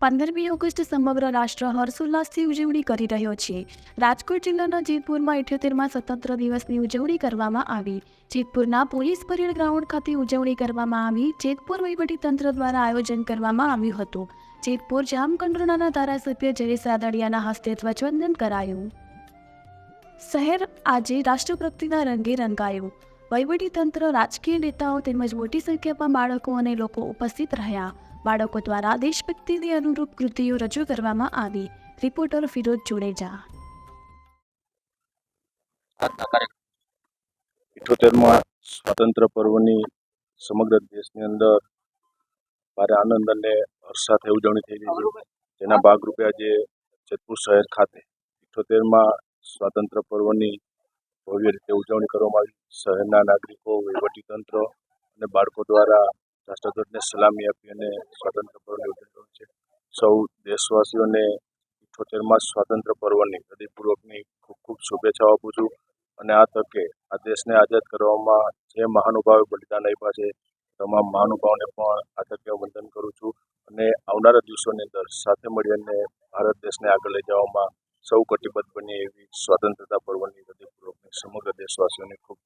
પંદરમી ઓગસ્ટ સમગ્ર રાષ્ટ્ર હર્ષોલ્લાસથી ઉજવણી કરી રહ્યો છે. રાજકોટ જિલ્લાના જેતપુરમાં ઇઠ્યોતેરમાં સ્વતંત્ર દિવસની ઉજવણી કરવામાં આવી. જેતપુરના પોલીસ પરેડ ગ્રાઉન્ડ ખાતે ઉજવણી કરવામાં આવી. જેતપુર તંત્ર દ્વારા આયોજન કરવામાં આવ્યું હતું. જેતપુર જામકંડોરણાના ધારાસભ્ય જયેશ રાદડિયાના હસ્તે ધ્વજવંદન કરાયું. શહેર આજે રાષ્ટ્રભક્તિના રંગે રંગાયું. વહીવટીતંત્ર, રાજકીય નેતાઓ તેમજ મોટી સંખ્યામાં બાળકો અને લોકો ઉપસ્થિત રહ્યા. બાળકો દ્વારા દેશભક્તિની અનુરૂપ કૃતિઓ રજૂ કરવામાં આવી. રિપોર્ટર ફિરોજ જોડેજા. ઇઠોતેરમાં સ્વાતંત્ર્ય પર્વની સમગ્ર દેશની અંદર ભારે આનંદ અને હર્ષ ઉજવણી થઈ રહી છે. જેના ભાગરૂપે આજે જેતપુર શહેર ખાતે ઇઠોતેરમાં સ્વાતંત્ર્ય પર્વની ભવ્ય રીતે ઉજવણી કરવામાં આવી. શહેરના નાગરિકો વહીવટીતંત્ર અને બાળકો દ્વારા રાષ્ટ્રધ્વજને સલામી આપી અને સ્વાતંત્ર્ય પર્વની ઉજવણી છે. સૌ દેશવાસીઓને ઇઠોતેરમાં સ્વાતંત્ર્ય પર્વની હૃદયપૂર્વકની ખૂબ ખૂબ શુભેચ્છાઓ આપું છું અને આ તકે આ દેશને આઝાદ કરવામાં જે મહાનુભાવે બલિદાન આપ્યા છે, તમામ મહાનુભાવોને પણ આ તકે વંદન કરું છું અને આવનારા દિવસોની અંદર સાથે મળી અને ભારત દેશને આગળ લઈ જવામાં સૌ કટિબદ્ધ બની એવી સ્વતંત્રતા પર્વની હૃદયપૂર્વકની સમગ્ર દેશવાસીઓને ખૂબ